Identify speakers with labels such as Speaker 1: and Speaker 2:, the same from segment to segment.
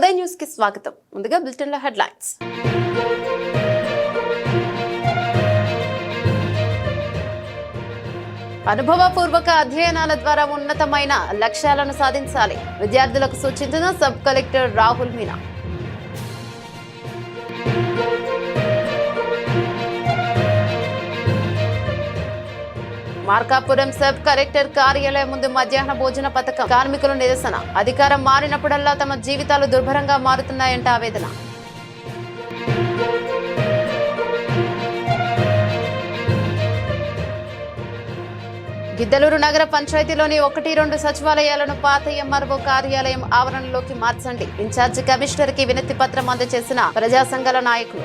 Speaker 1: ఉదయ్ న్యూస్కి స్వాగతం. ముందుగా బులెటిన్లో హెడ్లైన్స్. అనుభవపూర్వక అధ్యయనాల ద్వారా ఉన్నతమైన లక్ష్యాలను సాధించాలి. విద్యార్థులకు సూచించిన sub collector Rahul Meena. Markapuram sub collector కార్యాలయం ముందు మధ్యాహ్న భోజన పథకం. కార్మికుల నిరసన. అధికారం మారినప్పుడల్లా తమ జీవితాలు దుర్భరంగా మారుతున్నాయంట ఆవేదన. గిద్దలూరు నగర పంచాయతీలోని ఒకటి రెండు సచివాలయాలను పాత ఎంఆర్ఓ కార్యాలయం ఆవరణలోకి మార్చండి. ఇన్ఛార్జి కమిషనర్కి వినతి పత్రం అందజేసిన ప్రజా సంఘాల నాయకులు.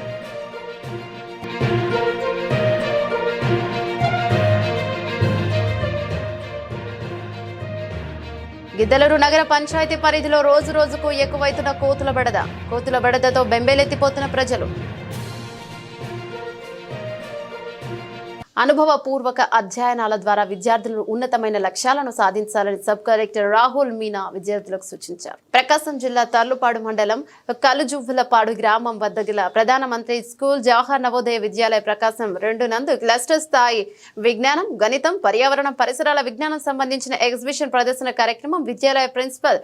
Speaker 1: గిద్దలూరు నగర పంచాయతీ పరిధిలో రోజు రోజుకు ఎక్కువైతున్న కోతుల బెడద. కోతుల బెడదతో బెంబేలెత్తిపోతున్న ప్రజలు. అనుభవపూర్వక అధ్యయనాల ద్వారా విద్యార్థులు ఉన్నతమైన లక్ష్యాలను సాధించాలని సబ్ కలెక్టర్ రాహుల్ మీనా విద్యార్థులకు సూచించారు. ప్రకాశం జిల్లా తర్లుపాడు మండలం కలుజువ్వులపాడు గ్రామం వద్ద గల ప్రధానమంత్రి స్కూల్ జవహర్ నవోదయ విద్యాలయ ప్రకాశం రెండు నందు క్లస్టర్ స్థాయి విజ్ఞానం గణితం పర్యావరణం పరిసరాల విజ్ఞానం సంబంధించిన ఎగ్జిబిషన్ ప్రదర్శన కార్యక్రమం విద్యాలయ ప్రిన్సిపల్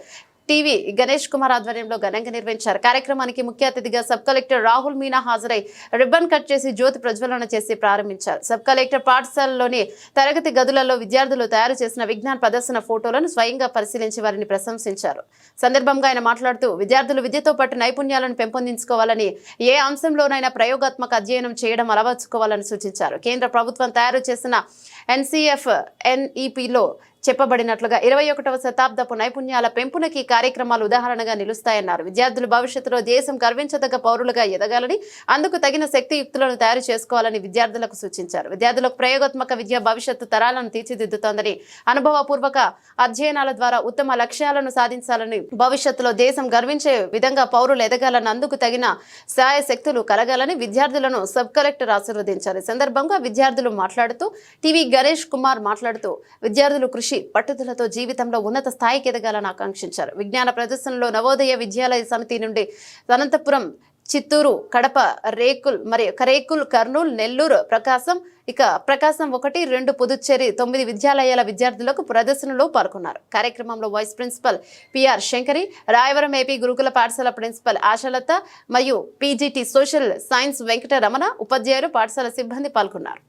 Speaker 1: టీవీ గణేష్ కుమార్ ఆధ్వర్యంలో ఘనంగా నిర్వహించారు. కార్యక్రమానికి ముఖ్య అతిథిగా సబ్ కలెక్టర్ రాహుల్ మీనా హాజరై రిబ్బన్ కట్ చేసి జ్యోతి ప్రజ్వలన చేసి ప్రారంభించారు. సబ్ కలెక్టర్ పాఠశాలలోని తరగతి గదులలో విద్యార్థులు తయారు చేసిన విజ్ఞాన ప్రదర్శన ఫోటోలను స్వయంగా పరిశీలించి వారిని ప్రశంసించారు. సందర్భంగా ఆయన మాట్లాడుతూ విద్యార్థులు విద్యతో పాటు నైపుణ్యాలను పెంపొందించుకోవాలని ఏ అంశంలోనైనా ప్రయోగాత్మక అధ్యయనం చేయడం అలవర్చుకోవాలని సూచించారు. కేంద్ర ప్రభుత్వం తయారు చేసిన ఎన్సీఎఫ్ ఎన్ఈపిలో చెప్పబడినట్లుగా ఇరవై ఒకటవ శతాబ్దపు నైపుణ్యాల పెంపునకి కార్యక్రమాలు ఉదాహరణగా నిలుస్తాయన్నారు. విద్యార్థులు భవిష్యత్తులో దేశం గర్వించదగ్గ పౌరులుగా ఎదగాలని అందుకు తగిన శక్తియుక్తులను తయారు చేసుకోవాలని విద్యార్థులకు సూచించారు. విద్యార్థులకు ప్రయోగాత్మక విద్య భవిష్యత్తు తరాలను తీర్చిదిద్దుతోందని అనుభవపూర్వక అధ్యయనాల ద్వారా ఉత్తమ లక్ష్యాలను సాధించాలని భవిష్యత్తులో దేశం గర్వించే విధంగా పౌరులు ఎదగాలని అందుకు తగిన సహాయ శక్తులు కలగాలని విద్యార్థులను సబ్ కలెక్టర్ ఆశీర్వదించారు. ఈ సందర్భంగా విద్యార్థులు మాట్లాడుతూ టీవీ గణేష్ కుమార్ మాట్లాడుతూ విద్యార్థులు కృషి పట్టుదలతో జీవితంలో ఉన్నత స్థాయికి ఎదగాలని ఆకాంక్షించారు. విజ్ఞాన ప్రదర్శనలో నవోదయ విద్యాలయ సమితి నుండి అనంతపురం చిత్తూరు కడప రేకుల్ మరియు కరేకుల్ కర్నూలు నెల్లూరు ప్రకాశం ఇక ప్రకాశం ఒకటి రెండు పుదుచ్చేరి తొమ్మిది విద్యాలయాల విద్యార్థులకు ప్రదర్శనలో పాల్గొన్నారు. కార్యక్రమంలో vice principal PR Shankari Rayavaram AP గురుకుల పాఠశాల ప్రిన్సిపల్ ఆశలత మరియు పీజీటీ సోషల్ సైన్స్ వెంకటరమణ ఉపాధ్యాయులు పాఠశాల సిబ్బంది పాల్గొన్నారు.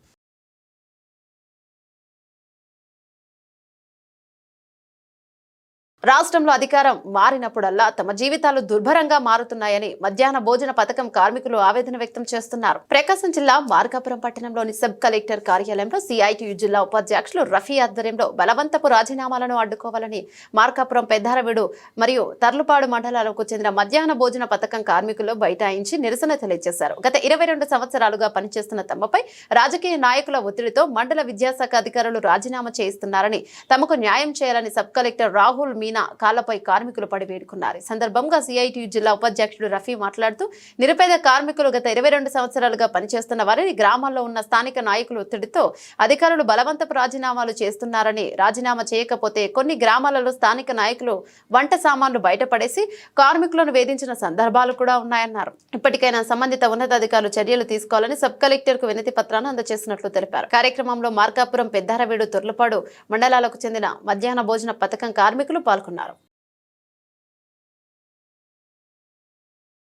Speaker 1: రాష్ట్రంలో అధికారం మారినప్పుడల్లా తమ జీవితాలు దుర్భరంగా మారుతున్నాయని మధ్యాహ్న భోజన పథకం కార్మికులు ఆవేదన వ్యక్తం చేస్తున్నారు. ప్రకాశం జిల్లా మార్కాపురం పట్టణంలోని సబ్ కలెక్టర్ కార్యాలయంలో సిఐటియు జిల్లా ఉపాధ్యక్షులు రఫీ ఆధ్వర్యంలో బలవంతపు రాజీనామాలను అడ్డుకోవాలని మార్కాపురం పెద్దారవిడు మరియు తర్లుపాడు మండలాలకు చెందిన మధ్యాహ్న భోజన పథకం కార్మికులు బైఠాయించి నిరసన తెలియజేశారు. గత ఇరవై రెండు సంవత్సరాలుగా పనిచేస్తున్న తమపై రాజకీయ నాయకుల ఒత్తిడితో మండల విద్యాశాఖ అధికారులు రాజీనామా చేయిస్తున్నారని తమకు న్యాయం చేయాలని సబ్ కలెక్టర్ రాహుల్ మీనా కాళ్ళపై కార్మికులు పడి వేడుకున్నారు. ఈ సందర్భంగా సిఐటియు జిల్లా ఉపాధ్యక్షుడు రఫీ మాట్లాడుతూ నిరుపేద కార్మికులు గత ఇరవై రెండు సంవత్సరాలుగా పనిచేస్తున్న వారిని గ్రామాల్లో ఉన్న స్థానిక నాయకుల ఒత్తిడితో అధికారులు బలవంతపు రాజీనామాలు చేస్తున్నారని రాజీనామా చేయకపోతే కొన్ని గ్రామాలలో స్థానిక నాయకులు వంట సామాన్లు బయటపడేసి కార్మికులను వేధించిన సందర్భాలు కూడా ఉన్నాయన్నారు. ఇప్పటికైనా సంబంధిత ఉన్నతాధికారులు చర్యలు తీసుకోవాలని సబ్ కలెక్టర్కు వినతి పత్రాన్ని అందజేసినట్లు తెలిపారు. కార్యక్రమంలో మార్కాపురం పెద్దారవేడు తుర్లపాడు మండలాలకు చెందిన మధ్యాహ్న భోజన పథకం కార్మికులు పాల్గొన్నారు.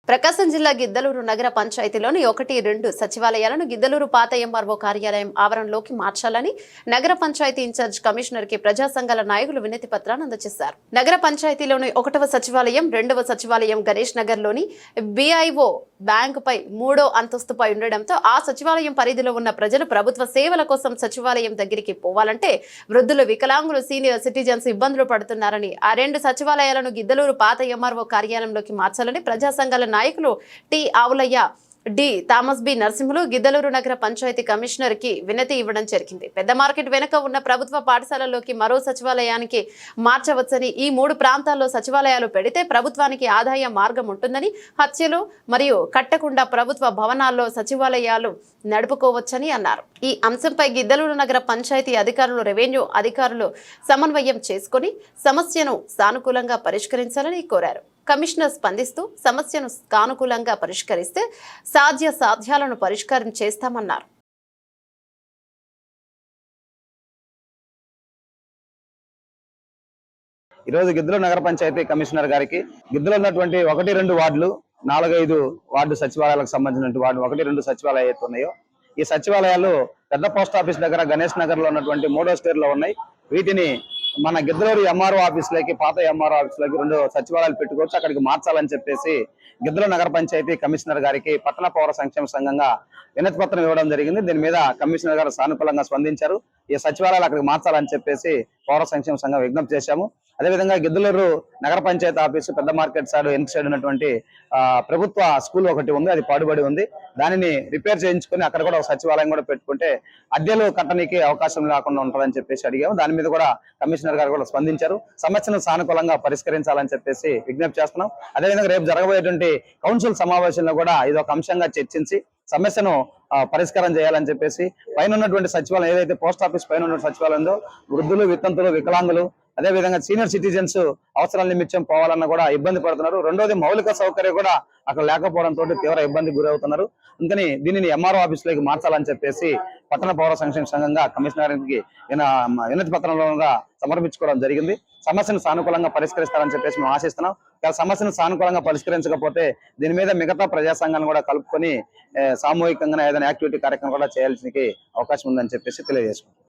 Speaker 1: ప్రకాశం జిల్లా గిద్దలూరు నగర పంచాయతీలోని ఒకటి రెండు సచివాలయాలను గిద్దలూరు పాత ఎంఆర్ఓ కార్యాలయం ఆవరణలోకి మార్చాలని నగర పంచాయతీ ఇన్ఛార్జ్ కమిషనర్కి ప్రజా సంఘాల నాయకులు వినతి పత్రాన్ని అందజేశారు. నగర పంచాయతీలోని ఒకటవ సచివాలయం రెండవ సచివాలయం గణేష్ నగర్లోని బిఐఓ బ్యాంకుపై మూడో అంతస్తుపై ఉండడంతో ఆ సచివాలయం పరిధిలో ఉన్న ప్రజలు ప్రభుత్వ సేవల కోసం సచివాలయం దగ్గరికి పోవాలంటే వృద్ధులు వికలాంగులు సీనియర్ సిటిజన్స్ ఇబ్బందులు పడుతున్నారని ఆ రెండు సచివాలయాలను గిద్దలూరు పాత ఎంఆర్ఓ కార్యాలయంలోకి మార్చాలని ప్రజా సంఘాల నాయకులు T Avulayya D Thomas B Narasimhulu Giddalur నగర పంచాయతీ కమిషనర్కి వినతి ఇవ్వడం జరిగింది. పెద్ద మార్కెట్ వెనుక ఉన్న ప్రభుత్వ పాఠశాలలోకి మరో సచివాలయానికి మార్చవచ్చని ఈ మూడు ప్రాంతాల్లో సచివాలయాలు పెడితే ప్రభుత్వానికి ఆదాయ మార్గం ఉంటుందని హత్యలు మరియు కట్టకుండా ప్రభుత్వ భవనాల్లో సచివాలయాలు నడుపుకోవచ్చని అన్నారు. ఈ అంశంపై గిద్దలూరు నగర పంచాయతీ అధికారులు రెవెన్యూ అధికారులు సమన్వయం చేసుకుని సమస్యను సానుకూలంగా పరిష్కరించాలని కోరారు. కమిషనర్ స్పందిస్తూ సమస్యను సానుకూలంగా పరిష్కరిస్తే సాధ్య సాధ్యాలను పరిష్కారం చేస్తామన్నారు.
Speaker 2: ఈరోజు గిద్దలు నగర పంచాయతీ కమిషనర్ గారికి గిద్దలు ఉన్నటువంటి ఒకటి రెండు వార్డులు నాలుగైదు వార్డు సచివాలయాలకు సంబంధించిన వార్డు ఒకటి రెండు సచివాలయాలు అయితే ఉన్నాయో ఈ సచివాలయాలు పెద్ద పోస్ట్ ఆఫీస్ దగ్గర గణేష్ నగర్లో ఉన్నటువంటి మూడో స్టేర్లో ఉన్నాయి. వీటిని మన గిద్దలూరు ఎంఆర్ఓ ఆఫీసులకి పాత ఎంఆర్ఓ ఆఫీసులకి రెండు సచివాలయాలు పెట్టుకోవచ్చు. అక్కడికి మార్చాలని చెప్పేసి గిద్దలూరు నగర పంచాయతీ కమిషనర్ గారికి పట్టణ పౌర సంక్షేమ సంఘంగా వినతి పత్రం ఇవ్వడం జరిగింది. దీని మీద కమిషనర్ గారు సానుకూలంగా స్పందించారు. ఈ సచివాలయాలు అక్కడికి మార్చాలని చెప్పేసి పౌర సంక్షేమ సంఘం విజ్ఞప్తి చేశాము. అదేవిధంగా గిద్దలూరు నగర పంచాయతీ ఆఫీసు పెద్ద మార్కెట్ సైడ్ వెనక సైడ్ ఉన్నటువంటి ప్రభుత్వ స్కూల్ ఒకటి ఉంది అది పాడుబడి ఉంది. దానిని రిపేర్ చేయించుకొని అక్కడ కూడా ఒక సచివాలయం కూడా పెట్టుకుంటే అద్దెలు కట్టడానికి అవకాశం లేకుండా ఉంటుందని చెప్పేసి అడిగాము. దాని మీద కూడా కమిషనర్ గారు కూడా స్పందించారు. సమస్యను సానుకూలంగా పరిష్కరించాలని చెప్పేసి విజ్ఞప్తి చేస్తున్నాం. అదేవిధంగా రేపు జరగబోయేటువంటి కౌన్సిల్ సమావేశంలో కూడా ఇది ఒక అంశంగా చర్చించి సమస్యను పరిష్కారం చేయాలని చెప్పేసి పైన ఉన్నటువంటి సచివాలయం ఏదైతే పోస్ట్ ఆఫీస్ పైన ఉన్న సచివాలయం ఉందో వృద్ధులు వితంతులు వికలాంగులు అదే విధంగా సీనియర్ సిటిజన్స్ అవసరాల నిమిత్తం పోవాలన్నా కూడా ఇబ్బంది పడుతున్నారు. రెండోది మౌలిక సౌకర్యం కూడా అక్కడ లేకపోవడంతో తీవ్ర ఇబ్బంది గురవుతున్నారు. అందుకని దీనిని ఎంఆర్ఓ ఆఫీసులోకి మార్చాలని చెప్పేసి పట్టణ పౌర సంక్షేమ సంఘంగా కమిషనర్కి వినతి పత్రంలోగా సమర్పించుకోవడం జరిగింది. సమస్యను సానుకూలంగా పరిష్కరిస్తారని చెప్పేసి మేము ఆశిస్తున్నాం. సమస్యను సానుకూలంగా పరిష్కరించకపోతే దీని మీద మిగతా ప్రజా సంఘాలను కూడా కలుపుకొని సామూహికంగా ఏదైనా యాక్టివిటీ కార్యక్రమం కూడా చేయాల్సిన అవకాశం ఉందని చెప్పేసి తెలియజేసుకుంటాం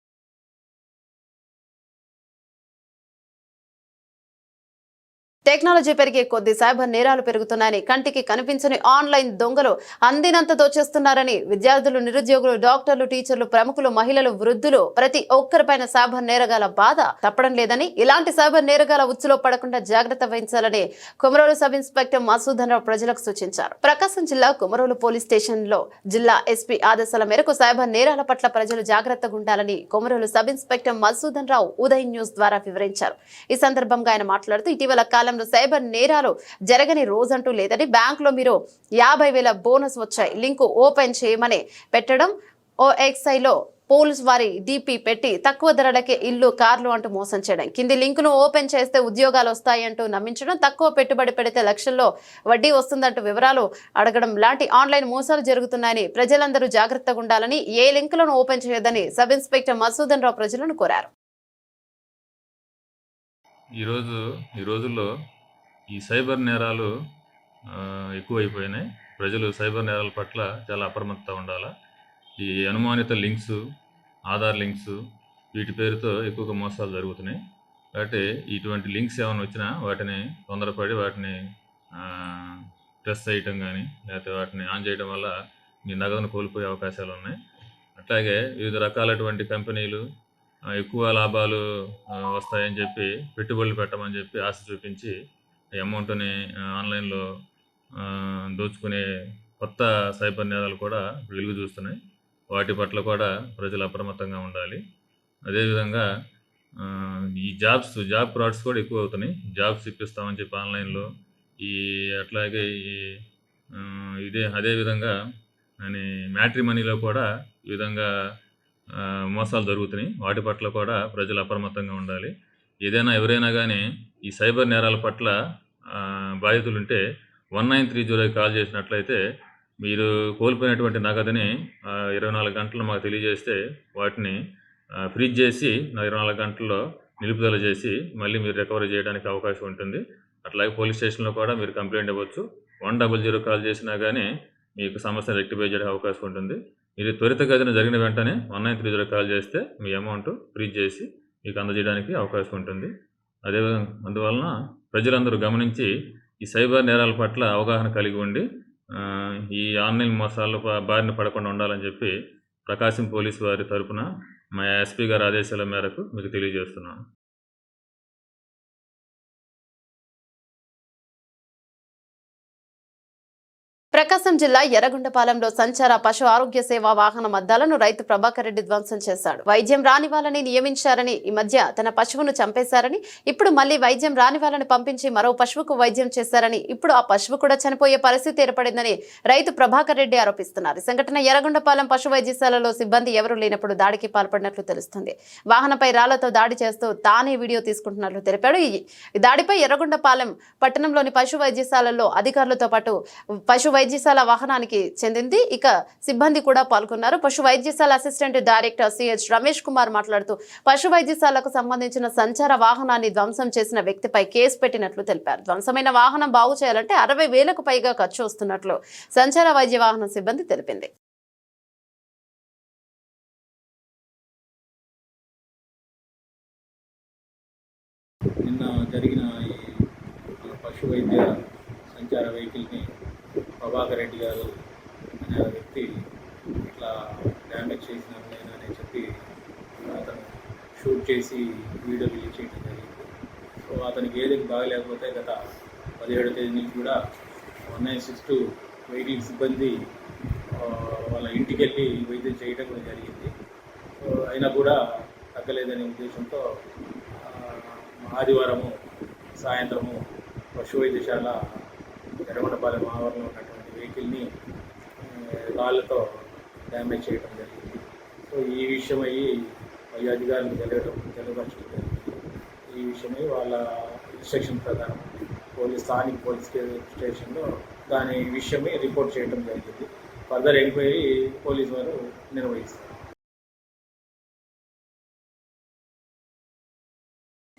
Speaker 1: టెక్నాలజీ పెరిగే కొద్ది సైబర్ నేరాలు పెరుగుతున్నాయని కంటికి కనిపించని ఆన్లైన్ దొంగలు అందినంత దోచేస్తున్నారని విద్యార్థులు నిరుద్యోగులు డాక్టర్లు టీచర్లు ప్రముఖులు మహిళలు వృద్ధులు ప్రతి ఒక్కరిపైన సైబర్ నేరగాల బాధ తప్పడం లేదని ఇలాంటి సైబర్ నేరగాల ఉచ్చులో పడకుండా జాగ్రత్త వహించాలని కుమరోలు సబ్ ఇన్స్పెక్టర్ మసూదన్ రావు ప్రజలకు సూచించారు. ప్రకాశం జిల్లా కుమరోలు పోలీస్ స్టేషన్లో జిల్లా ఎస్పీ ఆదేశాల మేరకు సైబర్ నేరాల పట్ల ప్రజలు జాగ్రత్తగా ఉండాలని Komarolu sub inspector Masudan Rao Uday news ద్వారా వివరించారు. ఈ సందర్భంగా ఆయన మాట్లాడుతూ ఇటీవల కాలంలో సైబర్ నేరాలు జరగని రోజంటూ లేదని బ్యాంకులో మీరు యాభై వేల బోనస్ వచ్చాయి. లింకు ఓపెన్ చేయమని పెట్టడం ఓఎక్స్ఐలో పోల్స్ పోలీస్ వారి డిపి పెట్టి తక్కువ ధరలకే ఇల్లు కార్లు అంటూ మోసం చేయడం. కింది లింకును ఓపెన్ చేస్తే ఉద్యోగాలు వస్తాయంటూ నమ్మించడం తక్కువ పెట్టుబడి పెడితే లక్షల్లో వడ్డీ వస్తుందంటూ వివరాలు అడగడం లాంటి ఆన్లైన్ మోసాలు జరుగుతున్నాయని ప్రజలందరూ జాగ్రత్తగా ఉండాలని ఏ లింకులను ఓపెన్ చేయొద్దని సబ్ ఇన్స్పెక్టర్ మసూదన్ రావు ప్రజలను కోరారు.
Speaker 3: ఈరోజు ఈ రోజుల్లో ఈ సైబర్ నేరాలు ఎక్కువైపోయినాయి. ప్రజలు సైబర్ నేరాల పట్ల చాలా అప్రమత్తంగా ఉండాలి? ఈ అనుమానిత లింక్స్ ఆధార్ లింక్స్ వీటి పేరుతో ఎక్కువగా మోసాలు జరుగుతున్నాయి. కాబట్టి ఇటువంటి లింక్స్ ఏమైనా వచ్చినా వాటిని తొందరపడి వాటిని ప్రెస్ చేయటం కానీ లేకపోతే వాటిని ఆన్ చేయడం వల్ల మీ నగదును కోల్పోయే అవకాశాలు ఉన్నాయి. అట్లాగే వివిధ రకాలటువంటి కంపెనీలు ఎక్కువ లాభాలు వస్తాయని చెప్పి పెట్టుబడులు పెట్టమని చెప్పి ఆశ చూపించి అమౌంట్ని ఆన్లైన్లో దోచుకునే కొత్త సైబర్ నేరాలు కూడా వెలుగు చూస్తున్నాయి. వాటి పట్ల కూడా ప్రజలు అప్రమత్తంగా ఉండాలి. అదేవిధంగా ఈ జాబ్స్ జాబ్ ఫ్రాడ్స్ కూడా ఎక్కువ అవుతున్నాయి. జాబ్స్ ఇప్పిస్తామని చెప్పి ఆన్లైన్లో ఈ అట్లాగే ఈ ఇదే అదేవిధంగా అని మ్యాట్రిమనీలో కూడా ఈ విధంగా మోసాలు జరుగుతున్నాయి. వాటి పట్ల కూడా ప్రజలు అప్రమత్తంగా ఉండాలి. ఏదైనా ఎవరైనా కానీ ఈ సైబర్ నేరాల పట్ల బాధితులుంటే వన్ నైన్ త్రీ జీరోకి కాల్ చేసినట్లయితే మీరు కోల్పోయినటువంటి నగదుని ఇరవై నాలుగు గంటలు మాకు తెలియజేస్తే వాటిని ఫ్రీజ్ చేసి ఇరవై నాలుగు గంటల్లో నిలుపుదల చేసి మళ్ళీ మీరు రికవరీ చేయడానికి అవకాశం ఉంటుంది. అట్లాగే పోలీస్ స్టేషన్లో కూడా మీరు కంప్లైంట్ ఇవ్వచ్చు. వన్ డబల్ జీరో కాల్ చేసినా కానీ మీకు సమస్య రెక్టిఫై చేయడానికి అవకాశం ఉంటుంది. మీరు త్వరితగతిన జరిగిన వెంటనే one nine three zero call చేస్తే మీ అమౌంట్ ఫ్రీజ్ చేసి మీకు అందజేయడానికి అవకాశం ఉంటుంది. అదేవిధంగా అందువలన ప్రజలందరూ గమనించి ఈ సైబర్ నేరాల పట్ల అవగాహన కలిగి ఉండి ఈ ఆన్లైన్ మోసాల బారిన పడకుండా ఉండాలని చెప్పి ప్రకాశం పోలీసు వారి తరపున మా ఎస్పీ గారి ఆదేశాల మేరకు మీకు తెలియజేస్తున్నాను.
Speaker 1: ప్రకాశం జిల్లా ఎర్రగొండపాలెంలో సంచార పశు ఆరోగ్య సేవా వాహనం అద్దాలను రైతు ప్రభాకర్ రెడ్డి ధ్వంసం చేశాడు. వైద్యం రాని వాళ్ళని నియమించారని ఈ మధ్య తన పశువును చంపేశారని ఇప్పుడు మళ్ళీ వైద్యం రాని వాళ్ళని పంపించి మరో పశువుకు వైద్యం చేశారని ఇప్పుడు ఆ పశువు కూడా చనిపోయే పరిస్థితి ఏర్పడిందని రైతు ప్రభాకర్ రెడ్డి ఆరోపిస్తున్నారు. సంఘటన ఎర్రగొండపాలెం పశు వైద్యశాలలో సిబ్బంది ఎవరూ లేనప్పుడు దాడికి పాల్పడినట్లు తెలుస్తుంది. వాహనంపై రాళ్ళతో దాడి చేస్తూ తానే వీడియో తీసుకుంటున్నట్లు తెలిపాడు. ఈ దాడిపై ఎర్రగొండపాలెం పట్టణంలోని పశు వైద్యశాలలో అధికారులతో పాటు పశు వైద్య వైద్యశాల వాహనానికి చెందింది. ఇక సిబ్బంది కూడా పాల్గొన్నారు. పశు వైద్యశాల assistant director CH Ramesh Kumar మాట్లాడుతూ పశు వైద్యశాలకు సంబంధించిన సంచార వాహనాన్ని ధ్వంసం చేసిన వ్యక్తిపై కేసు పెట్టినట్లు తెలిపారు. ధ్వంసమైన వాహనం బాగు చేయాలంటే అరవై వేలకు పైగా ఖర్చు వస్తున్నట్లు సంచార వైద్య వాహనం సిబ్బంది తెలిపింది.
Speaker 4: నిన్న జరిగిన ఈ పశు వైద్య సంచార వెహికల్ని ప్రభాకర్ రెడ్డి గారు అనే వ్యక్తి ఇట్లా డ్యామేజ్ చేసినారు నేను అని చెప్పి అతను షూట్ చేసి వీడియో రిలీజ్ చేయడం జరిగింది. సో అతనికి ఏదైనా బాగలేకపోతే గత పదిహేడు తేదీ నుంచి కూడా one nine six two waiting సిబ్బంది వాళ్ళ ఇంటికి వెళ్ళి వైద్యం చేయడం కూడా జరిగింది. అయినా కూడా తగ్గలేదనే ఉద్దేశంతో ఆదివారము సాయంత్రము పశు వైద్యశాల ఎర్రగొండపాలెం ఆవరణలో ఉన్నటువంటి వెహికల్ని రాళ్ళతో డ్యామేజ్ చేయడం జరిగింది. సో ఈ విషయమై ఈ అధికారులు తెలియడం తెలియపరచడం జరిగింది. ఈ విషయమై వాళ్ళ ఇన్స్ట్రక్షన్ ప్రకారం పోలీస్ స్థానిక పోలీస్ స్టేషన్లో దాని విషయమై రిపోర్ట్ చేయడం జరిగింది. ఫర్దర్ ఎంక్వైరీ పోలీసు వారు నిర్వహిస్తారు.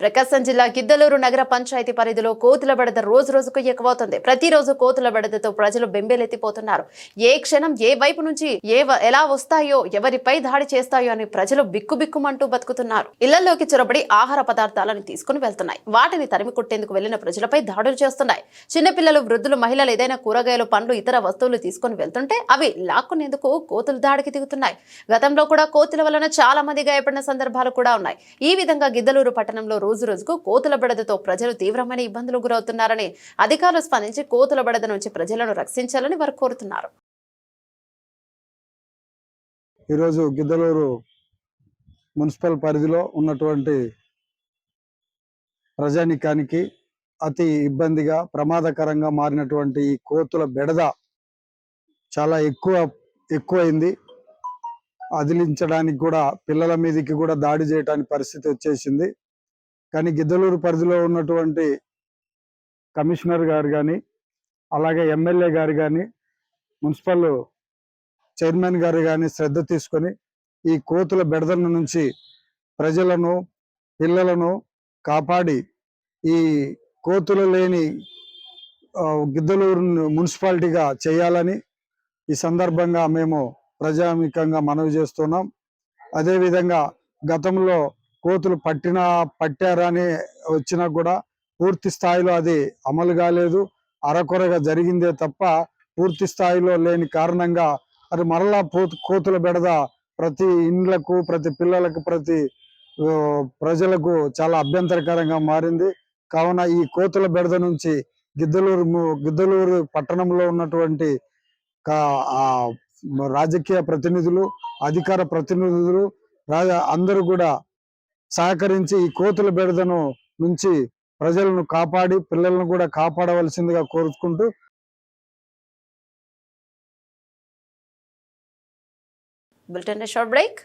Speaker 1: ప్రకాశం జిల్లా గిద్దలూరు నగర పంచాయతీ పరిధిలో కోతుల బెడద రోజు రోజుకు ఎక్కువవుతుంది ప్రతిరోజు కోతుల బెడదతో ప్రజలు బెంబేలెత్తిపోతున్నారు. ఏ క్షణం ఏ వైపు నుంచి ఏ ఎలా వస్తాయో ఎవరిపై దాడి చేస్తాయో అని ప్రజలు బిక్కుబిక్కుమంటూ బతుకుతున్నారు. ఇళ్ళలోకి చొరబడి ఆహార పదార్థాలను తీసుకుని వెళ్తున్నాయి. వాటిని తరిమి కొట్టేందుకు వెళ్ళిన ప్రజలపై దాడులు చేస్తున్నాయి. చిన్నపిల్లలు వృద్ధులు మహిళలు ఏదైనా కూరగాయలు పండ్లు ఇతర వస్తువులు తీసుకుని వెళ్తుంటే అవి లాక్కునేందుకు కోతులు దాడికి దిగుతున్నాయి. గతంలో కూడా కోతుల వలన చాలా మంది గాయపడిన సందర్భాలు కూడా ఉన్నాయి. ఈ విధంగా గిద్దలూరు పట్టణంలో రోజు రోజు రోజుకు కోతుల బెడదతో ప్రజలు తీవ్రమైన ఇబ్బందులు గురవుతున్నారని అధికారులు స్పందించి కోతుల బెడద నుంచి ప్రజలను రక్షించాలని వారు కోరుతున్నారు.
Speaker 5: ఈరోజు గిద్దలూరు మున్సిపల్ పరిధిలో ఉన్నటువంటి ప్రజానికానికి అతి ఇబ్బందిగా ప్రమాదకరంగా మారినటువంటి ఈ కోతుల బెడద చాలా ఎక్కువ ఎక్కువైంది. అదిలించడానికి కూడా పిల్లల మీదకి కూడా దాడి చేయడానికి పరిస్థితి వచ్చేసింది. కానీ గిద్దలూరు పరిధిలో ఉన్నటువంటి కమిషనర్ గారు కానీ అలాగే ఎమ్మెల్యే గారు కానీ మున్సిపల్ చైర్మన్ గారు కానీ శ్రద్ధ తీసుకొని ఈ కోతుల బెడదల నుంచి ప్రజలను పిల్లలను కాపాడి ఈ కోతులు లేని గిద్దలూరు మున్సిపాలిటీగా చేయాలని ఈ సందర్భంగా మేము ప్రజామికంగా మనవి చేస్తున్నాం. అదేవిధంగా గతంలో కోతులు పట్టినా పట్టారని వచ్చినా కూడా పూర్తి స్థాయిలో అది అమలు కాలేదు. అరకొరగా జరిగిందే తప్ప పూర్తి స్థాయిలో లేని కారణంగా అది మరలా పోతు కోతుల బెడద ప్రతి ఇండ్లకు ప్రతి పిల్లలకు ప్రతి ప్రజలకు చాలా అభ్యంతరకరంగా మారింది. కావున ఈ కోతుల బెడద నుంచి గిద్దలూరు గిద్దలూరు పట్టణంలో ఉన్నటువంటి కా- రాజకీయ ప్రతినిధులు అధికార ప్రతినిధులు రాజ అందరూ కూడా సహకరించి ఈ కోతుల బెడదను నుంచి ప్రజలను కాపాడి పిల్లలను కూడా కాపాడవలసిందిగా కోరుకుంటూ
Speaker 1: bulletin short break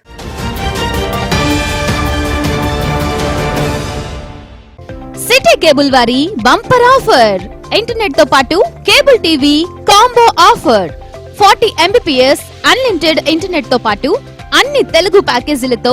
Speaker 6: city cable వారి బంపర్ ఆఫర్. ఇంటర్నెట్తో పాటు cable TV combo offer. Forty Mbps unlimited ఇంటర్నెట్తో పాటు అన్ని Telugu ప్యాకేజీలతో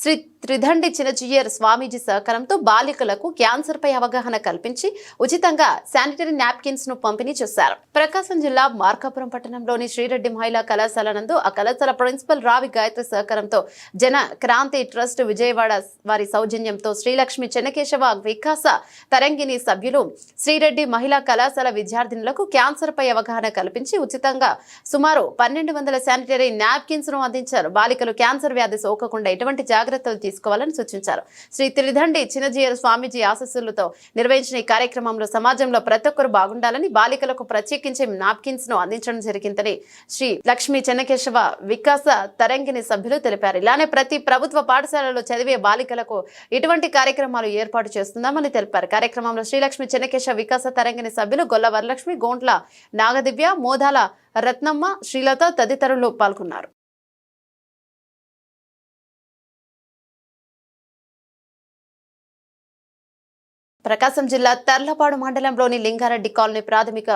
Speaker 1: Shri Tridandi Chinajeeyar Swamiji సహకారంతో బాలికలకు క్యాన్సర్ పై అవగాహన కల్పించి ఉచితంగా శానిటరీ నాప్కిన్స్ను పంపిణీ చేశారు. ప్రకాశం జిల్లా మార్కాపురం పట్టణంలోని శ్రీరెడ్డి మహిళా కళాశాల నందు ఆ కళాశాల ప్రిన్సిపల్ రావి గాయత్రి సహకారంతో జన క్రాంతి ట్రస్ట్ విజయవాడ వారి సౌజన్యంతో శ్రీలక్ష్మి చెన్నకేశవ వికాస తరంగిణి సభ్యులు శ్రీరెడ్డి మహిళా కళాశాల విద్యార్థినులకు క్యాన్సర్ పై అవగాహన కల్పించి ఉచితంగా సుమారు పన్నెండు వందల శానిటరీ నాప్కిన్స్ను అందించారు. బాలికలు క్యాన్సర్ వ్యాధి సోకకుండా ఎటువంటి జాగ్రత్తలు తీసుకోవాలని సూచించారు. శ్రీ త్రిదండి చిన్నజీయర్ స్వామీజీ ఆశస్సులతో నిర్వహించిన ఈ కార్యక్రమంలో సమాజంలో ప్రతి ఒక్కరు బాగుండాలని బాలికలకు ప్రత్యేకించి నాప్కిన్స్ను అందించడం జరిగిందని శ్రీ లక్ష్మీ చెన్నకేశవ వికాస తరంగిణి సభ్యులు తెలిపారు. ఇలానే ప్రతి ప్రభుత్వ పాఠశాలలో చదివే బాలికలకు ఇటువంటి కార్యక్రమాలు ఏర్పాటు చేస్తున్నామని తెలిపారు. కార్యక్రమంలో శ్రీలక్ష్మి చెన్నకేశవ వికాస తరంగిణి సభ్యులు గొల్ల వరలక్ష్మి గోంట్ల నాగదివ్య మోదాల రత్నమ్మ శ్రీలత తదితరులు పాల్గొన్నారు. ప్రకాశం జిల్లా తర్లపాడు మండలంలోని లింగారెడ్డి కాలనీ ప్రాథమిక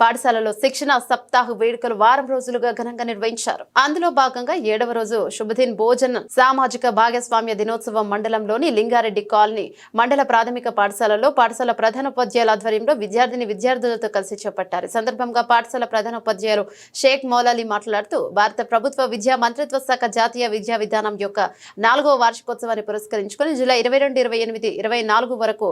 Speaker 1: పాఠశాలలో శిక్షణ సప్తాహ వేడుకలు వారం రోజులుగా ఘనంగా నిర్వహించారు. అందులో భాగంగా ఏడవ రోజు శుభదిన్ భోజన్ సామాజిక భాగస్వామ్య దినోత్సవం మండలంలోని లింగారెడ్డి కాలనీ మండల ప్రాథమిక పాఠశాలలో పాఠశాల ప్రధానోపాధ్యాయుల ఆధ్వర్యంలో విద్యార్థిని విద్యార్థులతో కలిసి చేపట్టారు. సందర్భంగా పాఠశాల ప్రధానోపాధ్యాయులు షేక్ మౌలాలి మాట్లాడుతూ భారత ప్రభుత్వ విద్యా మంత్రిత్వ శాఖ జాతీయ విద్యా విధానం యొక్క నాలుగో వార్షికోత్సవాన్ని పురస్కరించుకుని జూలై ఇరవై రెండు ఇరవై ఎనిమిది ఇరవై నాలుగు వరకు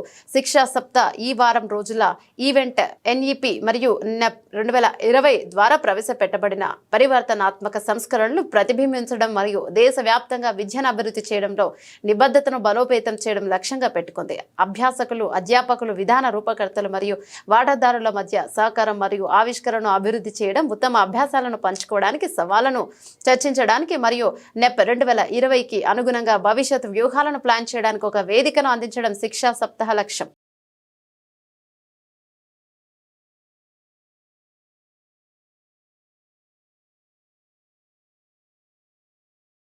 Speaker 1: శిక్షా సప్తా ఈ వారం రోజుల ఈవెంట్ ఎన్ఈపి మరియు నెప్ రెండు వేల ఇరవై ద్వారా ప్రవేశపెట్టబడిన పరివర్తనాత్మక సంస్కరణలు ప్రతిబింబించడం మరియు దేశవ్యాప్తంగా విద్యను అభివృద్ధి చేయడంలో నిబద్ధతను బలోపేతం చేయడం లక్ష్యంగా పెట్టుకుంది. అభ్యాసకులు అధ్యాపకులు విధాన రూపకర్తలు మరియు వాటాదారుల మధ్య సహకారం మరియు ఆవిష్కరణను అభివృద్ధి చేయడం ఉత్తమ అభ్యాసాలను పంచుకోవడానికి సవాళ్ళను చర్చించడానికి మరియు నెప్ రెండు వేల ఇరవైకి అనుగుణంగా భవిష్యత్ వ్యూహాలను ప్లాన్ చేయడానికి ఒక వేదికను అందించడం శిక్షా సప్తాహ లక్ష్యం.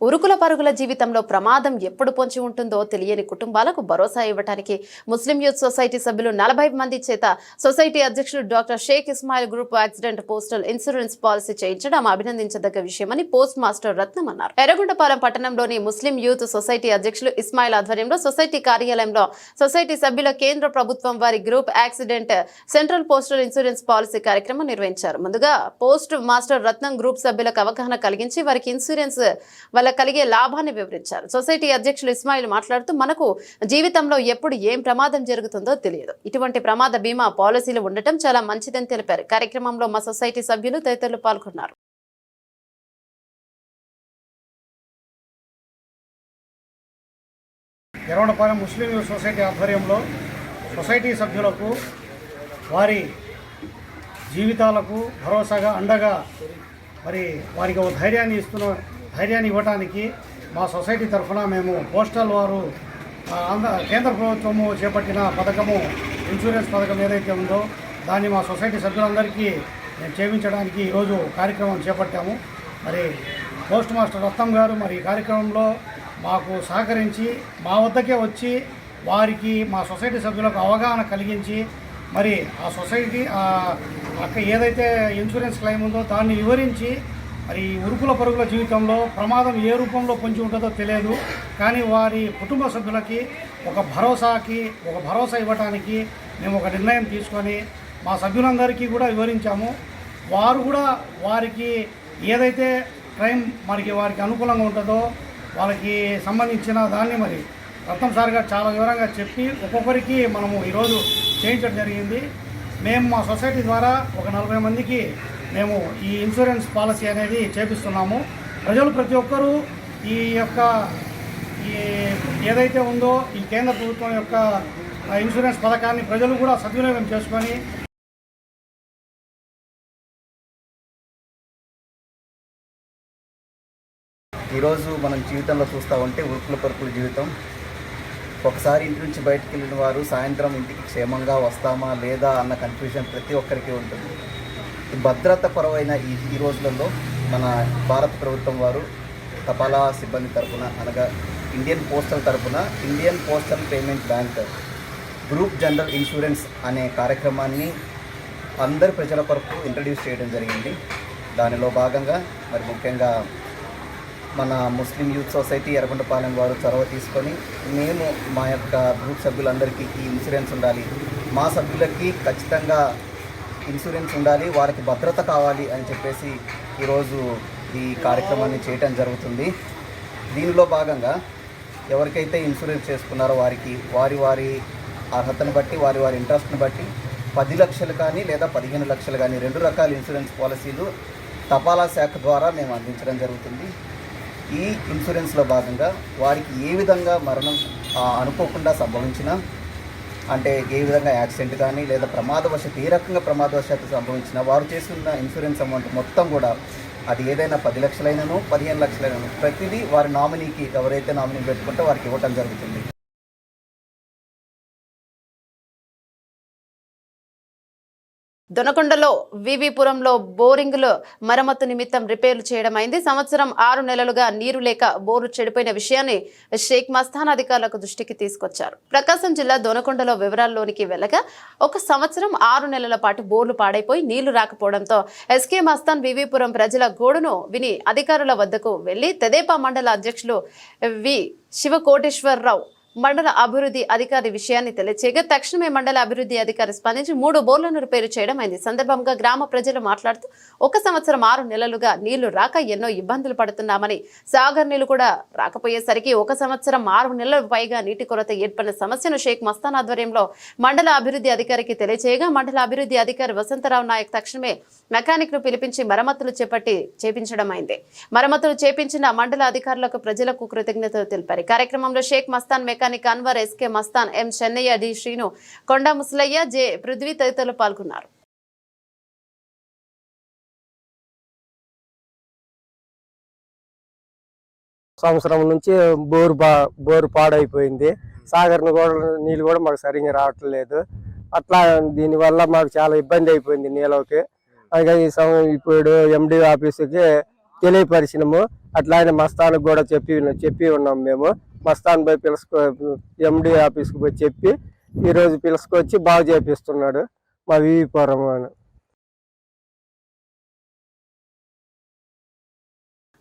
Speaker 1: ఉరుకుల పరుగుల జీవితంలో ప్రమాదం ఎప్పుడు పొంచి ఉంటుందో తెలియని కుటుంబాలకు భరోసా ఇవ్వడానికి ముస్లిం యూత్ సొసైటీ సభ్యులు నలభై మంది చేత సొసైటీ అధ్యక్షుడు doctor Shaik Ismail group accident postal insurance policy చేయించడం అభినందించదగ్గ విషయమని పోస్ట్ మాస్టర్ రత్నం అన్నారు. ఎర్రగొండపాలెం పట్టణంలోని ముస్లిం యూత్ సొసైటీ అధ్యక్షులు ఇస్మాయిల్ ఆధ్వర్యంలో సొసైటీ కార్యాలయంలో సొసైటీ సభ్యుల కేంద్ర ప్రభుత్వం వారి group accident central postal insurance policy కార్యక్రమం నిర్వహించారు. ముందుగా పోస్ట్ మాస్టర్ రత్నం గ్రూప్ సభ్యులకు అవగాహన కలిగించి వారికి ఇన్సూరెన్స్ వల్ల కలిగే లాభాన్ని వివరించారు. సొసైటీ అధ్యక్షులు ఇస్మాయిల్ మాట్లాడుతూ మనకు జీవితంలో ఎప్పుడు ఏం ప్రమాదం జరుగుతుందో తెలియదు. ఇటువంటి ప్రమాద బీమా పాలసీలు ఉండటం చాలా మంచిదని తెలిపారు. కార్యక్రమంలో మా సొసైటీ సభ్యులు తదితరులు పాల్గొన్నారు.
Speaker 7: ఎర్రవడపాలెం ముస్లిం యూత్ సొసైటీ ఆధ్వర్యంలో సొసైటీ సభ్యులకు వారి జీవితాలకు భరోసాగా అండగా మరి వారికి ఒక ధైర్యాన్ని ఇస్తున్న. ధైర్యాన్ని ఇవ్వడానికి మా సొసైటీ తరఫున మేము పోస్టల్ వారు కేంద్ర ప్రభుత్వము చేపట్టిన పథకము ఇన్సూరెన్స్ పథకం ఏదైతే ఉందో దాన్ని మా సొసైటీ సభ్యులందరికీ మేము చేయించడానికి ఈరోజు కార్యక్రమం చేపట్టాము. మరి పోస్ట్ మాస్టర్ రత్నం గారు మరి ఈ కార్యక్రమంలో మాకు సహకరించి మా వద్దకే వచ్చి వారికి మా సొసైటీ సభ్యులకు అవగాహన కలిగించి మరి ఆ సొసైటీ ఆ అక్క ఏదైతే ఇన్సూరెన్స్ క్లెయిమ్ ఉందో దాన్ని వివరించి మరి ఈ ఉరుకుల పరుగుల జీవితంలో ప్రమాదం ఏ రూపంలో పొంచి ఉంటుందో తెలియదు. కానీ వారి కుటుంబ సభ్యులకి ఒక భరోసాకి ఒక భరోసా ఇవ్వటానికి మేము ఒక నిర్ణయం తీసుకొని మా సభ్యులందరికీ కూడా వివరించాము. వారు కూడా వారికి ఏదైతే క్రైమ్ మనకి వారికి అనుకూలంగా ఉంటుందో వాళ్ళకి సంబంధించిన దాన్ని మరి రత్నం సార్ గారు చాలా వివరంగా చెప్పి ఒక్కొక్కరికి మనము ఈరోజు చేయించడం జరిగింది. మేము మా సొసైటీ ద్వారా ఒక నలభై మందికి మేము ఈ ఇన్సూరెన్స్ పాలసీ అనేది చేపిస్తున్నాము. ప్రజలు ప్రతి ఒక్కరూ ఈ యొక్క ఈ ఏదైతే ఉందో ఈ కేంద్ర ప్రభుత్వం యొక్క ఇన్సూరెన్స్ పథకాన్ని ప్రజలు కూడా సద్వినియోగం చేసుకొని
Speaker 8: ఈరోజు మనం జీవితంలో చూస్తూ ఉంటే ఉరుకుల పరుకుల జీవితం. ఒకసారి ఇంటి నుంచి బయటకు వెళ్ళిన వారు సాయంత్రం ఇంటికి క్షేమంగా వస్తామా లేదా అన్న కన్ఫ్యూజన్ ప్రతి ఒక్కరికి ఉంటుంది. భద్రత పరమైన ఈ ఈ రోజులలో మన భారత ప్రభుత్వం వారు తపాలా సిబ్బంది తరఫున అనగా ఇండియన్ పోస్టల్ తరపున Indian postal payment bank group general insurance అనే కార్యక్రమాన్ని అందరి ప్రజల కొరకు ఇంట్రడ్యూస్ చేయడం జరిగింది. దానిలో భాగంగా మరి ముఖ్యంగా మన ముస్లిం యూత్ సొసైటీ ఎర్రగొండపాలెం వారు చొరవ తీసుకొని మేము మా యొక్క గ్రూప్ సభ్యులందరికీ ఈ ఇన్సూరెన్స్ ఉండాలి. మా సభ్యులకి ఖచ్చితంగా ఇన్సూరెన్స్ ఉండాలి వారికి భద్రత కావాలి అని చెప్పేసి ఈరోజు ఈ కార్యక్రమాన్ని చేయటం జరుగుతుంది. దీనిలో భాగంగా ఎవరికైతే ఇన్సూరెన్స్ చేసుకున్నారో వారికి వారి వారి అర్హతను బట్టి వారి వారి ఇంట్రెస్ట్ని బట్టి పది లక్షలు కానీ లేదా పదిహేను లక్షలు కానీ రెండు రకాల ఇన్సూరెన్స్ పాలసీలు తపాలా శాఖ ద్వారా మేము అందించడం జరుగుతుంది. ఈ ఇన్సూరెన్స్లో భాగంగా వారికి ఏ విధంగా మరణం అనుకోకుండా సంభవించినా అంటే ఏ విధంగా యాక్సిడెంట్ కానీ లేదా ప్రమాదవశాత్తు ఏ రకంగా ప్రమాదవశాత్తు సంభవించినా వారు చేస్తున్న ఇన్సూరెన్స్ అమౌంట్ మొత్తం కూడా అది ఏదైనా పది లక్షలైనను పదిహేను లక్షలైనను ప్రతిదీ వారి నామినీకి ఎవరైతే నామినీ పెట్టుకుంటే వారికి ఇవ్వటం జరుగుతుంది.
Speaker 1: దొనకొండలో వివిపురంలో బోరింగ్లో మరమ్మతు నిమిత్తం రిపేర్లు చేయడం అయింది సంవత్సరం ఆరు నెలలుగా నీరు లేక బోరు చెడిపోయిన విషయాన్ని షేక్ మస్తాన్ అధికారులకు దృష్టికి తీసుకొచ్చారు. ప్రకాశం జిల్లా దొనకొండలో వివరాల్లోనికి వెళ్ళగా ఒక సంవత్సరం ఆరు నెలల పాటు బోర్లు పాడైపోయి నీళ్ళు రాకపోవడంతో ఎస్కే మస్తాన్ వివిపురం ప్రజల గోడును విని అధికారుల వద్దకు వెళ్ళి తెదేపా మండల అధ్యక్షులు వి శివకోటేశ్వరరావు మండల అభివృద్ధి అధికారి విషయాన్ని తెలియచేయగా తక్షణమే మండల అభివృద్ధి అధికారి స్పందించి మూడు బోర్లను రిపేరు చేయడం అయింది. సందర్భంగా గ్రామ ప్రజలు మాట్లాడుతూ ఒక సంవత్సరం ఆరు నెలలుగా నీళ్ళు రాక ఎన్నో ఇబ్బందులు పడుతున్నామని సాగర్ నీళ్ళు కూడా రాకపోయేసరికి ఒక సంవత్సరం ఆరు నెలల పైగా నీటి కొరత ఏర్పడిన సమస్యను షేక్ మస్తాన్ ఆధ్వర్యంలో మండల అభివృద్ధి అధికారికి తెలియచేయగా మండల అభివృద్ధి అధికారి వసంతరావు నాయక్ తక్షణమే మెకానిక్ను పిలిపించి మరమ్మతులు చేపట్టి చేపించడం అయింది మరమ్మతులు చేపించిన మండల అధికారులకు ప్రజలకు కృతజ్ఞతలు తెలిపారు. కార్యక్రమంలో Shaik Mastan mechanic Anwar SK Mastan M Chennaiah D Srinu Konda Musalayya J Prithvi తదితరులు పాల్గొన్నారు.
Speaker 9: సంవత్సరం నుంచి బోరు బా బోరు పాడైపోయింది. సాగర్ను కూడా నీళ్ళు కూడా మాకు సరిగ్గా రావట్లేదు. అట్లా దీనివల్ల మాకు చాలా ఇబ్బంది అయిపోయింది నీళ్ళకి. అలాగే ఈ సమయం ఇప్పుడు ఎండి ఆఫీసుకి తెలియపరిచినాము. ఆయన మస్తాను కూడా చెప్పి చెప్పి ఉన్నాం మేము. మస్తాన్ పోయి పిలుచుకో ఎండి ఆఫీస్కి పోయి చెప్పి ఈరోజు పిలుచుకొచ్చి బాగు చేపిస్తున్నాడు మా వివిపురం అని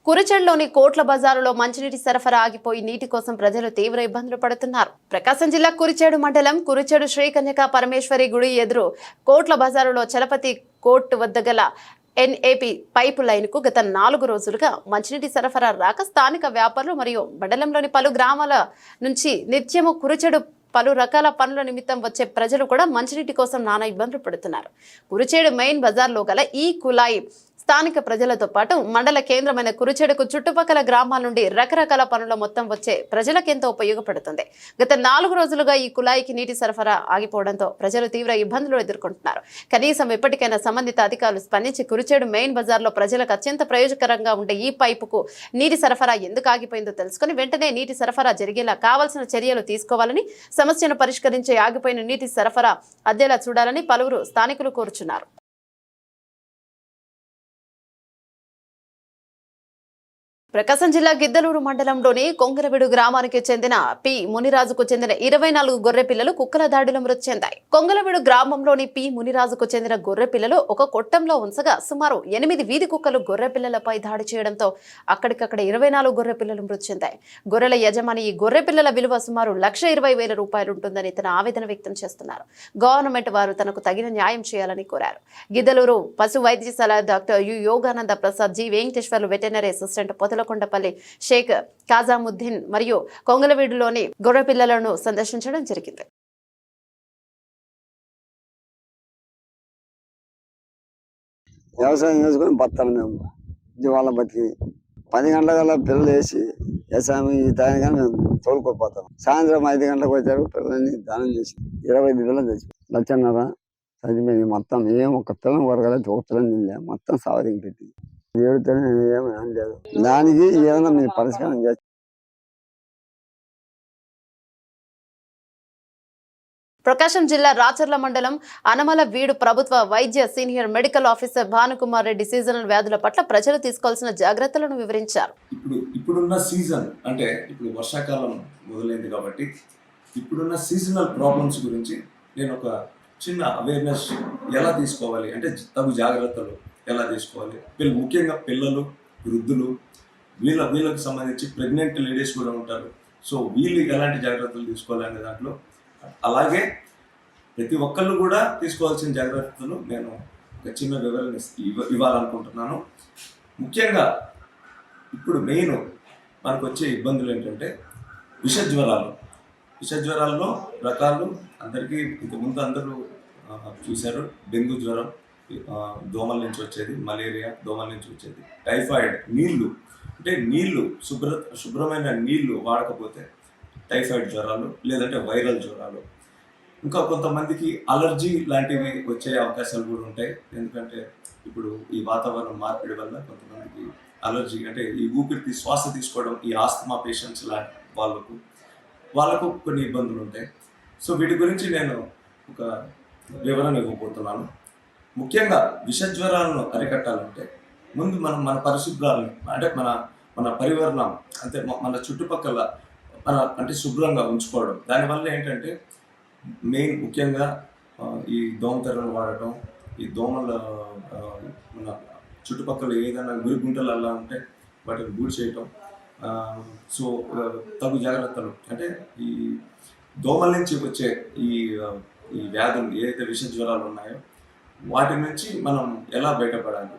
Speaker 1: కురిచెడ్లోని కోట్ల బజారులో మంచినీటి సరఫరా ఆగిపోయి నీటి కోసం ప్రజలు తీవ్ర ఇబ్బందులు పడుతున్నారు. ప్రకాశం జిల్లా కురిచేడు మండలం కురిచేడు శ్రీకన్యక పరమేశ్వరి గుడి ఎదురు కోట్ల బజారులో చలపతి కోర్టు వద్ద గల ఎన్ఏపి పైపు లైన్కు గత నాలుగు రోజులుగా మంచినీటి సరఫరా రాక స్థానిక వ్యాపారులు మరియు మండలంలోని పలు గ్రామాల నుంచి నిత్యము కురిచెడు పలు రకాల పనుల నిమిత్తం వచ్చే ప్రజలు కూడా మంచినీటి కోసం నానా ఇబ్బందులు పడుతున్నారు. కురిచేడు మెయిన్ బజార్లో గల ఈ కులాయి స్థానిక ప్రజలతో పాటు మండల కేంద్రమైన కురిచెడుకు చుట్టుపక్కల గ్రామాల నుండి రకరకాల పనుల మొత్తం వచ్చే ప్రజలకు ఎంతో ఉపయోగపడుతుంది. గత నాలుగు రోజులుగా ఈ కుళాయికి నీటి సరఫరా ఆగిపోవడంతో ప్రజలు తీవ్ర ఇబ్బందులు ఎదుర్కొంటున్నారు. కనీసం ఇప్పటికైనా సంబంధిత అధికారులు స్పందించి కురుచేడు మెయిన్ బజార్లో ప్రజలకు అత్యంత ప్రయోజకరంగా ఉండే ఈ పైపుకు నీటి సరఫరా ఎందుకు ఆగిపోయిందో తెలుసుకుని వెంటనే నీటి సరఫరా జరిగేలా కావాల్సిన చర్యలు తీసుకోవాలని సమస్యను పరిష్కరించే ఆగిపోయిన నీటి సరఫరా అద్దేలా చూడాలని పలువురు స్థానికులు కోరుచున్నారు. ప్రకాశం జిల్లా గిద్దలూరు మండలంలోని కొంగలవిడు గ్రామానికి చెందిన పి. మునిరాజుకు చెందిన ఇరవై నాలుగు గొర్రె పిల్లలు కుక్కల దాడిలో మృతి చెందాయి. కొంగలవిడు గ్రామంలోని పి. మునిరాజుకు చెందిన గొర్రె పిల్లలు ఒక కొట్టంలో ఉంచగా సుమారు ఎనిమిది వీధి కుక్కలు గొర్రె పిల్లలపై దాడి చేయడంతో అక్కడికక్కడ ఇరవై నాలుగు గొర్రె పిల్లలు మృతి చెందాయి. గొర్రెల యజమాని ఈ గొర్రె పిల్లల విలువ సుమారు లక్ష ఇరవై వేల రూపాయలు ఉంటుందని తన ఆవేదన వ్యక్తం చేస్తున్నారు. గవర్నమెంట్ వారు తనకు తగిన న్యాయం చేయాలని కోరారు. గిద్దలూరు పశు వైద్యశాల doctor U. Yogananda Prasad G. Venkateswarlu veterinary assistant Podalakondapalli Shaik Kajamuddin మరియు కొంగలవీడులోని గొర్రెపిల్లలను సందర్శించడం జరిగింది.
Speaker 10: వ్యవసాయం చేసుకొని బతాం మేము జీవాల బతికి పది గంటల పిల్లలు వేసి వ్యవసాయం ఈ టైం కానీ మేము తోలుకోపోతాం. సాయంత్రం ఐదు గంటలకు వచ్చారు పిల్లల్ని దానం చేసి ఇరవై ఐదు పిల్లలు తెచ్చి లక్షన్నర చదివి మొత్తం ఏం ఒక పిల్లని కొరగలేదు ఒక పిల్లని తినలే మొత్తం సావరికి పెట్టి ఏడుతో ఏమి అనలేదు. దానికి ఏమైనా మీరు పరిష్కారం చేస్తే.
Speaker 1: ప్రకాశం జిల్లా రాచర్ల మండలం అనమల వీడు ప్రభుత్వ వైద్య senior medical officer Bhanukumar Reddy seasonal వ్యాధుల పట్ల ప్రజలు తీసుకోవాల్సిన జాగ్రత్తలను వివరించారు.
Speaker 11: ఇప్పుడు ఇప్పుడున్న సీజన్ అంటే ఇప్పుడు వర్షాకాలం మొదలైంది కాబట్టి ఇప్పుడున్న సీజనల్ ప్రాబ్లమ్స్ గురించి నేను ఒక చిన్న అవేర్నెస్ ఎలా తీసుకోవాలి అంటే తగు జాగ్రత్తలు ఎలా తీసుకోవాలి వీళ్ళు ముఖ్యంగా పిల్లలు వృద్ధులు వీళ్ళ వీళ్ళకి సంబంధించి ప్రెగ్నెంట్ లేడీస్ కూడా ఉంటారు. సో వీళ్ళు ఎలాంటి జాగ్రత్తలు తీసుకోవాలనే దాంట్లో అలాగే ప్రతి ఒక్కళ్ళు కూడా తీసుకోవాల్సిన జాగ్రత్తలు నేను ఒక చిన్న వివరణ ఇవ్వ- ఇవ్వాలనుకుంటున్నాను. ముఖ్యంగా ఇప్పుడు మెయిన్ మనకు వచ్చే ఇబ్బందులు ఏంటంటే విష జ్వరాలు విష జ్వరాల్లో రకాలు అందరికీ ఇంతకుముందు అందరూ చూశారు. డెంగ్యూ జ్వరం దోమల నుంచి వచ్చేది మలేరియా దోమల నుంచి వచ్చేది. టైఫాయిడ్ నీళ్ళు. అంటే నీళ్ళు శుభ్ర శుభ్రమైన నీళ్ళు వాడకపోతే టైఫాయిడ్ జ్వరాలు లేదంటే వైరల్ జ్వరాలు. ఇంకా కొంతమందికి అలర్జీ లాంటివి వచ్చే అవకాశాలు కూడా ఉంటాయి. ఎందుకంటే ఇప్పుడు ఈ వాతావరణ మార్పిడి వల్ల కొంతమందికి అలర్జీ అంటే ఈ ఊపిరి శ్వాస తీసుకోవడం ఈ ఆస్తమా పేషెంట్స్ లాంటి వాళ్ళకు వాళ్ళకు కొన్ని ఇబ్బందులు ఉంటాయి. సో వీటి గురించి నేను ఒక వివరణ ఇవ్వబోతున్నాను. ముఖ్యంగా విష జ్వరాలను అరికట్టాలంటే ముందు మనం మన పరిశుభ్రాలను అంటే మన మన పరివరణం అంటే మన చుట్టుపక్కల మన అంటే శుభ్రంగా ఉంచుకోవడం. దానివల్ల ఏంటంటే మెయిన్ ముఖ్యంగా ఈ దోమతెరలు వాడటం ఈ దోమల మన చుట్టుపక్కల ఏదైనా గురిగుంటలు అలా ఉంటే వాటిని గూడి చేయటం సో తగు జాగ్రత్తలు. అంటే ఈ దోమల నుంచి వచ్చే ఈ ఈ వ్యాధులు ఏదైతే విష జ్వరాలు ఉన్నాయో వాటి నుంచి మనం ఎలా బయటపడాలి?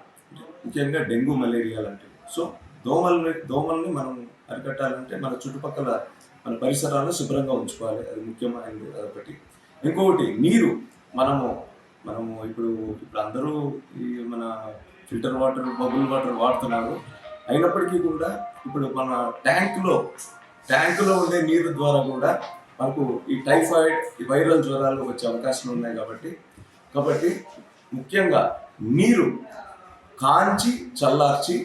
Speaker 11: ముఖ్యంగా డెంగ్యూ మలేరియా లాంటివి. సో దోమల్ని దోమల్ని మనం అరికట్టాలంటే మన చుట్టుపక్కల మన పరిసరాలను శుభ్రంగా ఉంచుకోవాలి. అది ముఖ్యమైనది అదొకటి. ఇంకొకటి నీరు. మనము మనము ఇప్పుడు ఇప్పుడు అందరూ ఈ మన ఫిల్టర్ వాటర్ బబుల్ వాటర్ వాడుతున్నారు. అయినప్పటికీ కూడా ఇప్పుడు మన ట్యాంకులో ట్యాంకులో ఉండే నీరు ద్వారా కూడా మనకు ఈ టైఫాయిడ్ ఈ వైరల్ జ్వరాలు వచ్చే అవకాశాలు ఉన్నాయి కాబట్టి కాబట్టి ముఖ్యంగా నీరు కాంచి చల్లార్చి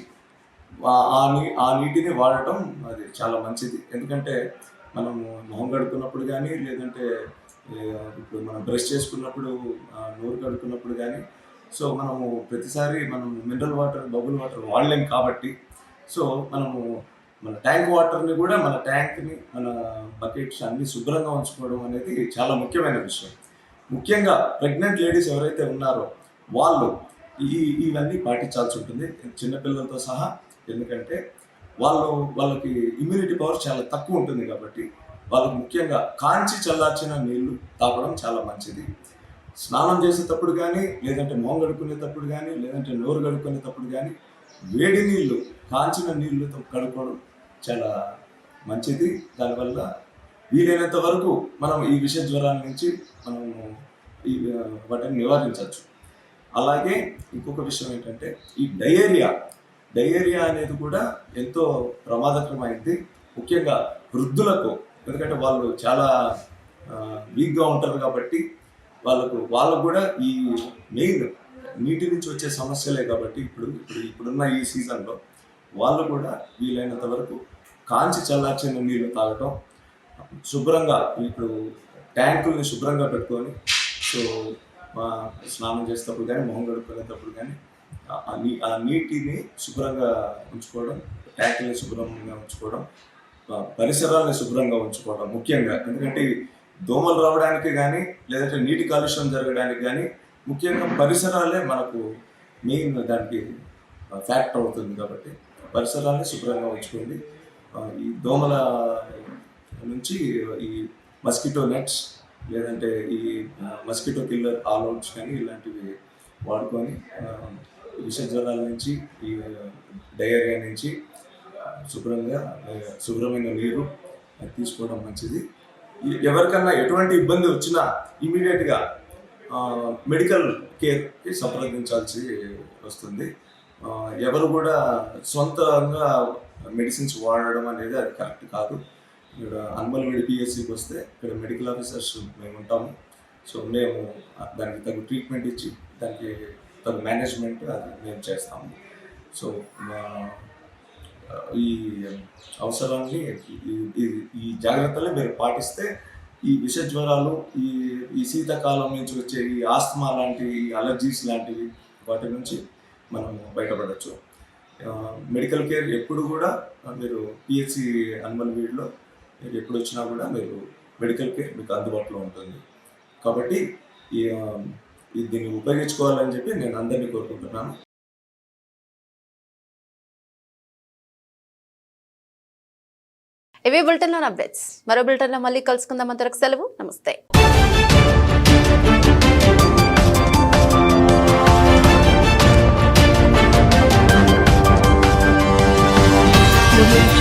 Speaker 11: ఆ- నీ ఆ నీటిని వాడటం అది చాలా మంచిది. ఎందుకంటే మనము మొహం కడుక్కున్నప్పుడు కానీ లేదంటే ఇప్పుడు మనం బ్రష్ చేసుకున్నప్పుడు నోరు కడుక్కున్నప్పుడు కానీ సో మనము ప్రతిసారి మనం మినరల్ వాటర్ బబుల్ వాటర్ వాడలేం కాబట్టి సో మనము మన ట్యాంక్ వాటర్ని కూడా మన ట్యాంక్ని మన బకెట్స్ అన్ని శుభ్రంగా ఉంచుకోవడం అనేది చాలా ముఖ్యమైన విషయం. ముఖ్యంగా ప్రెగ్నెంట్ లేడీస్ ఎవరైతే ఉన్నారో వాళ్ళు ఈ ఇవన్నీ పాటించాల్సి ఉంటుంది. చిన్నపిల్లలతో సహా ఎందుకంటే వాళ్ళు వాళ్ళకి ఇమ్యూనిటీ పవర్ చాలా తక్కువ ఉంటుంది కాబట్టి వాళ్ళకి ముఖ్యంగా కాంచి చల్లార్చిన నీళ్ళు తాగడం చాలా మంచిది. స్నానం చేసేటప్పుడు కానీ లేదంటే మొహం కడుక్కునేటప్పుడు కానీ లేదంటే నోరు కడుక్కునేటప్పుడు కానీ వేడి నీళ్ళు కాంచిన నీళ్ళతో కడుక్కోవడం చాలా మంచిది. దానివల్ల వీలైనంత వరకు మనం ఈ విష జ్వరాల నుంచి మనం ఈ వాటిని నివారించవచ్చు. అలాగే ఇంకొక విషయం ఏంటంటే ఈ డయేరియా డయేరియా అనేది కూడా ఎంతో ప్రమాదకరమైంది. ముఖ్యంగా వృద్ధులకు ఎందుకంటే వాళ్ళు చాలా వీక్గా ఉంటారు కాబట్టి వాళ్ళకు వాళ్ళకు కూడా ఈ మెయిన్ నీటి నుంచి వచ్చే సమస్యలే కాబట్టి ఇప్పుడు ఇప్పుడు ఇప్పుడున్న ఈ సీజన్లో వాళ్ళు కూడా వీలైనంత వరకు కాంచి చల్లార్చిన నీళ్ళు తాగటం శుభ్రంగా ఇప్పుడు ట్యాంకుల్ని శుభ్రంగా పెట్టుకొని సో మా స్నానం చేసేటప్పుడు కానీ మొహం గడుపుకునేటప్పుడు కానీ ఆ- నీ ఆ నీటిని శుభ్రంగా ఉంచుకోవడం ట్యాంకుల్ని శుభ్రంగా ఉంచుకోవడం పరిసరాలను శుభ్రంగా ఉంచుకోవడం ముఖ్యంగా. ఎందుకంటే దోమలు రావడానికి కానీ లేదంటే నీటి కాలుష్యం జరగడానికి కానీ ముఖ్యంగా పరిసరాలే మనకు మెయిన్ దానికి ఫ్యాక్ట్ అవుతుంది కాబట్టి పరిసరాన్ని శుభ్రంగా ఉంచుకోండి. ఈ దోమల నుంచి ఈ మస్కిటో నెట్స్ లేదంటే ఈ మస్కిటో కిల్లర్ ఆల్అవుట్స్ కానీ ఇలాంటివి వాడుకొని ఆ, విష జ్వరాల నుంచి ఈ డయేరియా నుంచి శుభ్రంగా శుభ్రమైన నీరు తీసుకోవడం మంచిది. ఎవరికన్నా ఎటువంటి ఇబ్బంది వచ్చినా ఇమీడియట్గా మెడికల్ కేర్కి సంప్రదించాల్సి వస్తుంది. ఎవరు కూడా సొంతంగా మెడిసిన్స్ వాడడం అనేది అది కరెక్ట్ కాదు. ఇక్కడ అన్మల్వేడి పిఎస్సికి వస్తే ఇక్కడ మెడికల్ ఆఫీసర్స్ మేము ఉంటాము. సో మేము దానికి తగు ట్రీట్మెంట్ ఇచ్చి దానికి తగు మేనేజ్మెంట్ అది మేము చేస్తాము. సో ఈ అవసరాన్ని ఈ- జాగ్రత్తలే జాగ్రత్తలు మీరు పాటిస్తే ఈ విష జ్వరాలు ఈ ఈ శీతాకాలం నుంచి వచ్చే ఈ ఆస్తమా లాంటి ఈ అలర్జీస్ లాంటివి వాటి నుంచి మనం బయటపడవచ్చు మెడికల్ కేర్ ఎప్పుడు కూడా మీరు పిహెచ్సి అనిమల్ వీడ్లో మీరు ఎప్పుడు వచ్చినా కూడా మీరు మెడికల్ కేర్ మీకు అందుబాటులో ఉంటుంది. కాబట్టి ఈ దీన్ని ఉపయోగించుకోవాలని చెప్పి నేను అందరినీ కోరుకుంటున్నాను.
Speaker 1: ఇవి బులెటిన్లో అప్డేట్స్. మరో బులెటిన్లో మళ్ళీ కలుసుకుందాం. అంతరకు సెలవు. నమస్తే. Thank you.